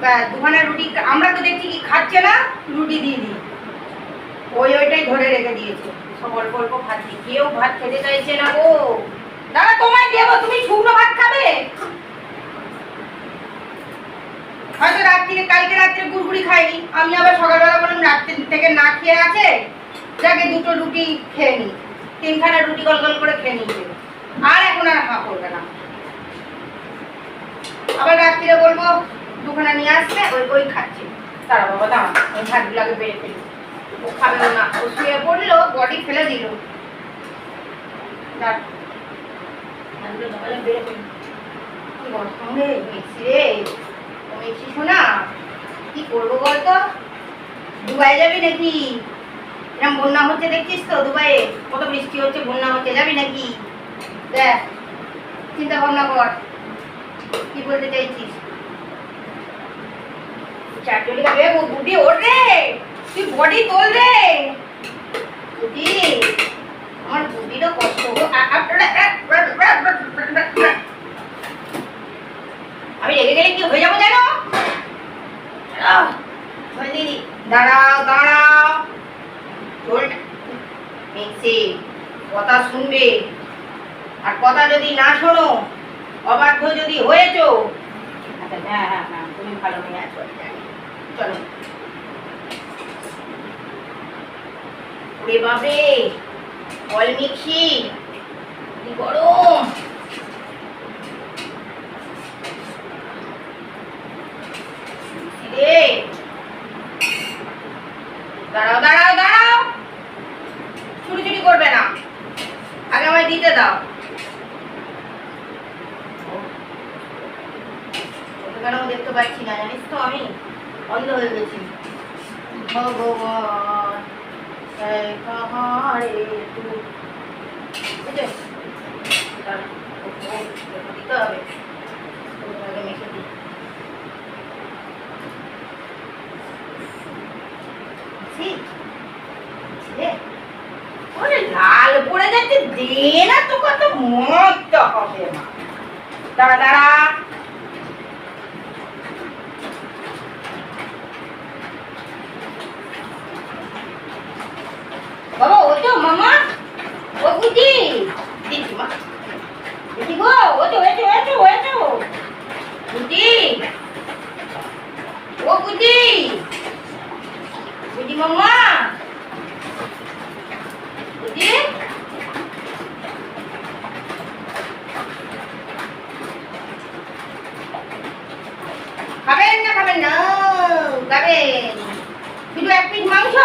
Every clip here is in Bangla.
দুখানা রুটি আমরা তো দেখছি কি খাচ্ছে না, রুটি দিয়ে দিই। ওই ওইটাই ধরে রেখে দিয়েছে। সব অল্প অল্প খাচ্ছি কেউ ভাত খেতে চাইছে না গো। দাদা, তোমায় দেবো, তুমি শুকনো ভাত খাবে? হয়তো রাত্রিরে, কালকে রাত্রে গুড়গুড়ি খাইনি। আমি আবার সকালবেলা বললাম, রাত্রি থেকে না খেয়ে আছে? যাকে দুটো রুটি খেয়ে নি। তিনখানা রুটি গল গল করে খেয়ে নিয়েছে। আর এখন আর হাঁ করবে না। আবার রাত্রিরে বলব দুখানা নিয়ে আসবে, ওই ওই খাচ্ছে। তারা বাবা, দাঁড়া। ওই ভাতগুলো বেড়ে ফেলি। ও খাবেও না। ও শুয়ে পড়ল বডি ফেলে দিল। কি করব বলতো? দুবাই যাবি নাকি? এরকম বন্যা হচ্ছে, দেখছিস তো দুবাইয়ে? কত বৃষ্টি হচ্ছে, বন্যা হচ্ছে, যাবি নাকি? দেখ, চিন্তা ভাবনা কর। কি বলতে চাইছিস? খাবে ও ওর রে তুই বডি তোল রে আমার কষ্ট আমি রেগে গেলে কি হয়ে যাব জানো দাঁড়াও দাঁড়াও মিক্সি কথা শুনবে আর কথা যদি না শোনো অবাধ্য যদি হয়েছো হ্যাঁ হ্যাঁ তুমি ভালো নিয়ে আসবে চলো ওরে ফল মিখি গরম। দাঁড়াও দাঁড়াও। না জানিস তো আমি অন্ধ হয়ে গেছি। ভগবান লাল পড়ে যাচ্ছে দে না তো কত মত হবে না দাঁড়া দাঁড়া। বাবা, ওঠো মামা। ও বুঝি। দিদি মা। দিদি গো, ওঠো ওঠো ওঠো ওঠো। বুঝি। ও বুঝি। বুঝি মামা। বুঝি। খাবেন না খাবেন না? খাবেন। শুধু এক পিস মাংস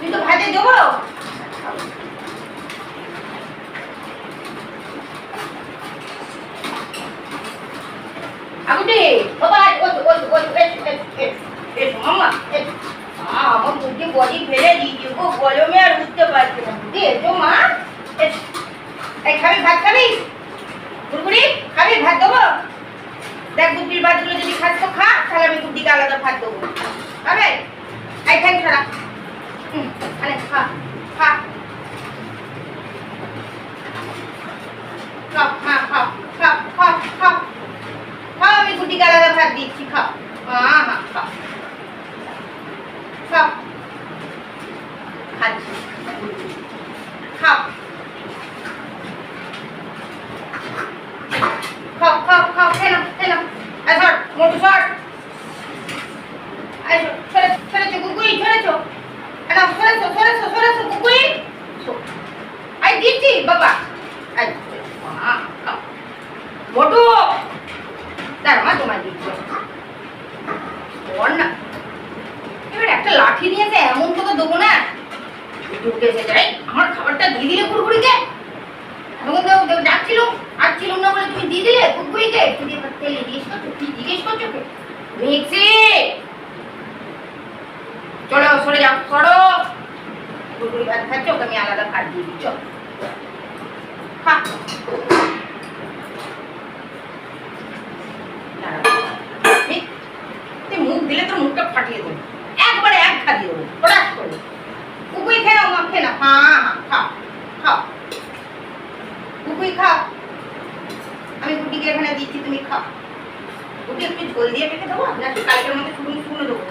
শুধু ভাজে দেবো। আগুটি বাবা ওই ওই ওই এ মামা আমার বুদ্ধি বডি ফেলে দিয়েছি গো, গরমে আর উঠতে পারছি না। বুদ্ধি এসো, মা। এই, খাবি ভাত, খাবি? গুড়গুড়ি খাবি? ভাত দেবো? দেখ বুদ্ধির ভাতগুলো যদি খাস তো খা, তাহলে আমি বুদ্ধিকে আলাদা ভাত দেবো। খাবে? এই, খাই ছাড়া হুম খা খা খাও হ্যাঁ খাও খাও খাও খাও খাও আমি গুটিকে আলাদা ভাত দিচ্ছি খাও হ্যাঁ হ্যাঁ খাও খাও খাচ্ছি খাও খাও খাও খাও খেলাম খেলাম এই সর মোটু সর এই সর, সরে সরেছো কুকুই সরেছো না সরেছো সরেছো সরেছো কুকুই আই দিচ্ছি বাবা আই মা খাও মোটু দাঁড়া মা তোমায় দিচ্ছি বল না এবার একটা লাঠি নিয়েছে এমন তো দেবো না ঢুকে এসে যাই আমার খাবারটা দিয়ে দিলে কুড়কুড়িকে এখন তো ডাকছিল আর ছিল না বলে তুমি দিয়ে দিলে কুকুরিকে তুমি এবার তেলে জিজ্ঞেস করছ, কি জিজ্ঞেস করছ? মিক্সি চলো, সরে যাও, সরো। কুড়কুড়ি ভাত খাচ্ছ, ওকে আমি আলাদা ভাত দিয়ে দিই চল খা এই, তুই মুখ দিলে তোর মুখটা ফাটিয়ে দেবো একবারে এক খা দিয়ে দেবো পড়াশ করে কুকুই খেয়ে নাও মা খেয়ে না হ্যাঁ হ্যাঁ খাও খাও কুকুই খাও আমি রুটিকে এখানে দিচ্ছি তুমি খাও? রুটি একটু ঝোল দিয়ে রেখে দেবো, নাকি কালকের মধ্যে শুকনো শুকনো দেবো?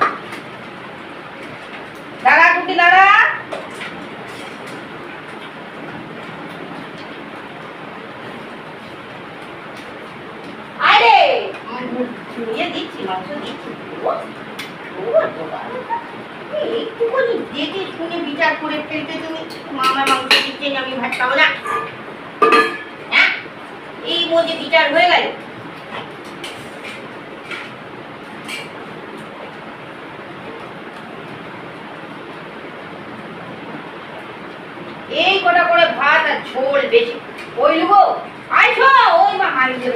আরে দিচ্ছি, মাংস দিচ্ছি। দেখে শুনে বিচার করে ফেলতে তুমি। মাংস আমি ভাত খাব না। হ্যাঁ এই মধ্যে বিচার হয়ে গেল এই কটা করে ভাত আর ঝোল বেশি ওই লুবো আইসো ওই মা হাড়ি দিয়ে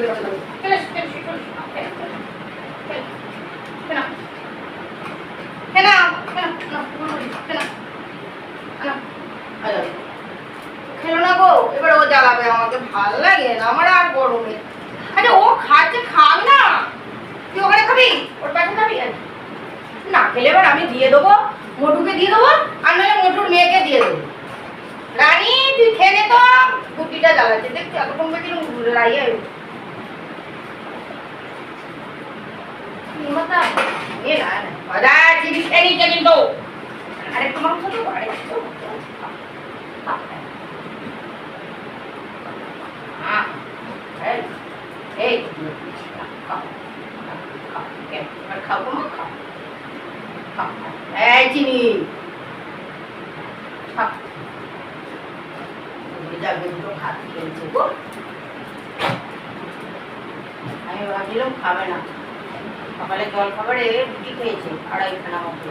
খেলো লাগে আর গরমে আরে ও খাচ্ছে খাবে না তুই ওখানে খাবি ওর পাশে খাবি না খেলে এবার আমি দিয়ে দেবো মোটুকে দিয়ে দেবো আর নাহলে মোটুর মেয়েকে দিয়ে দেবো রানী তুই নে তো কুটিটা জ্বালাচ্ছে দেখছি এতক্ষণ রাইয়ে নিমতা এ না দাদা জিনিসটা নিচে কিন্তু আরেকটু মাংস তো আরেকটু হ্যাঁ এই এই খাও খাও এবার খাও গো মা খাও খাও এই চিনি খাও যাবে দুটো ভাত খেয়েছে গো আমি ভাবছিলাম খাবে না সকালে জল খাবারে রুটি খেয়েছে আড়াইখানা মতো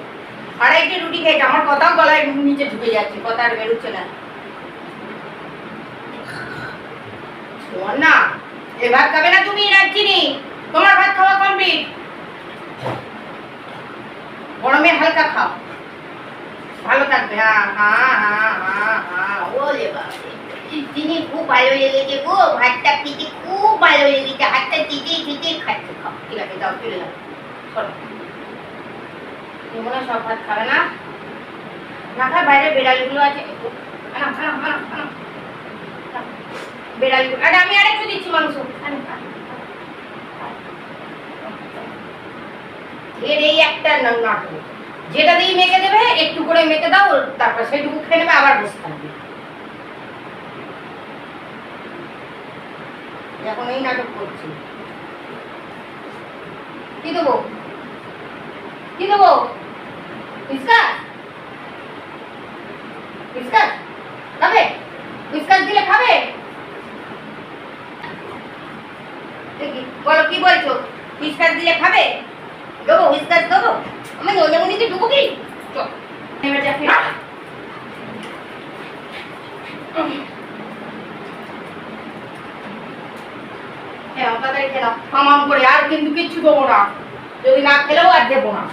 আড়াইটি রুটি খেয়েছে আমার কথাও গলায় নিচে ঢুকে যাচ্ছে কথা আর বেরোচ্ছে না না এ ভাত খাবে না তুমি রাখছিনি তোমার ভাত খাওয়া কমপ্লিট গরমে হালকা খাও ভালো থাকবে হ্যাঁ হ্যাঁ হ্যাঁ হ্যাঁ হ্যাঁ ওরে বাবা চিনি খুব ভালো লেগেছে গো, ভাতটা খেতে খুব ভালো লেগেছে, হাতটা চিটে চিটে খাচ্ছে। ঠিক আছে যাও চলে যাও। চলো। সব ভাত খাবে না? খায় বাইরে বেড়ালগুলো আছে। বেড়ালগুলো আরে, আমি আরেকটু দিচ্ছি মাংস। এর এই একটা নাটক যেটা দিয়ে মেখে দেবে, একটু করে মেখে দাও, তারপর সেটুকু খেয়ে নেবে, আবার বসে থাকবে। এখন এই নাটক করছি। কি দেবো? কি দেবো? খাবে? দিলে খাবে? দেখি, বলো কি বলছো? বিস্কাট দিলে খাবে? দেবো বিস্কাট দেবো? আমি নন্দমণিতে ঢুকো কি? চল এবার যা খেয়ে নাও। খেয়ে নাও, তাড়াতাড়ি খেয়ে নাও। হামাম করে আর কিন্তু কিচ্ছু দেবো না। যদি না খেলেও আর দেবো না।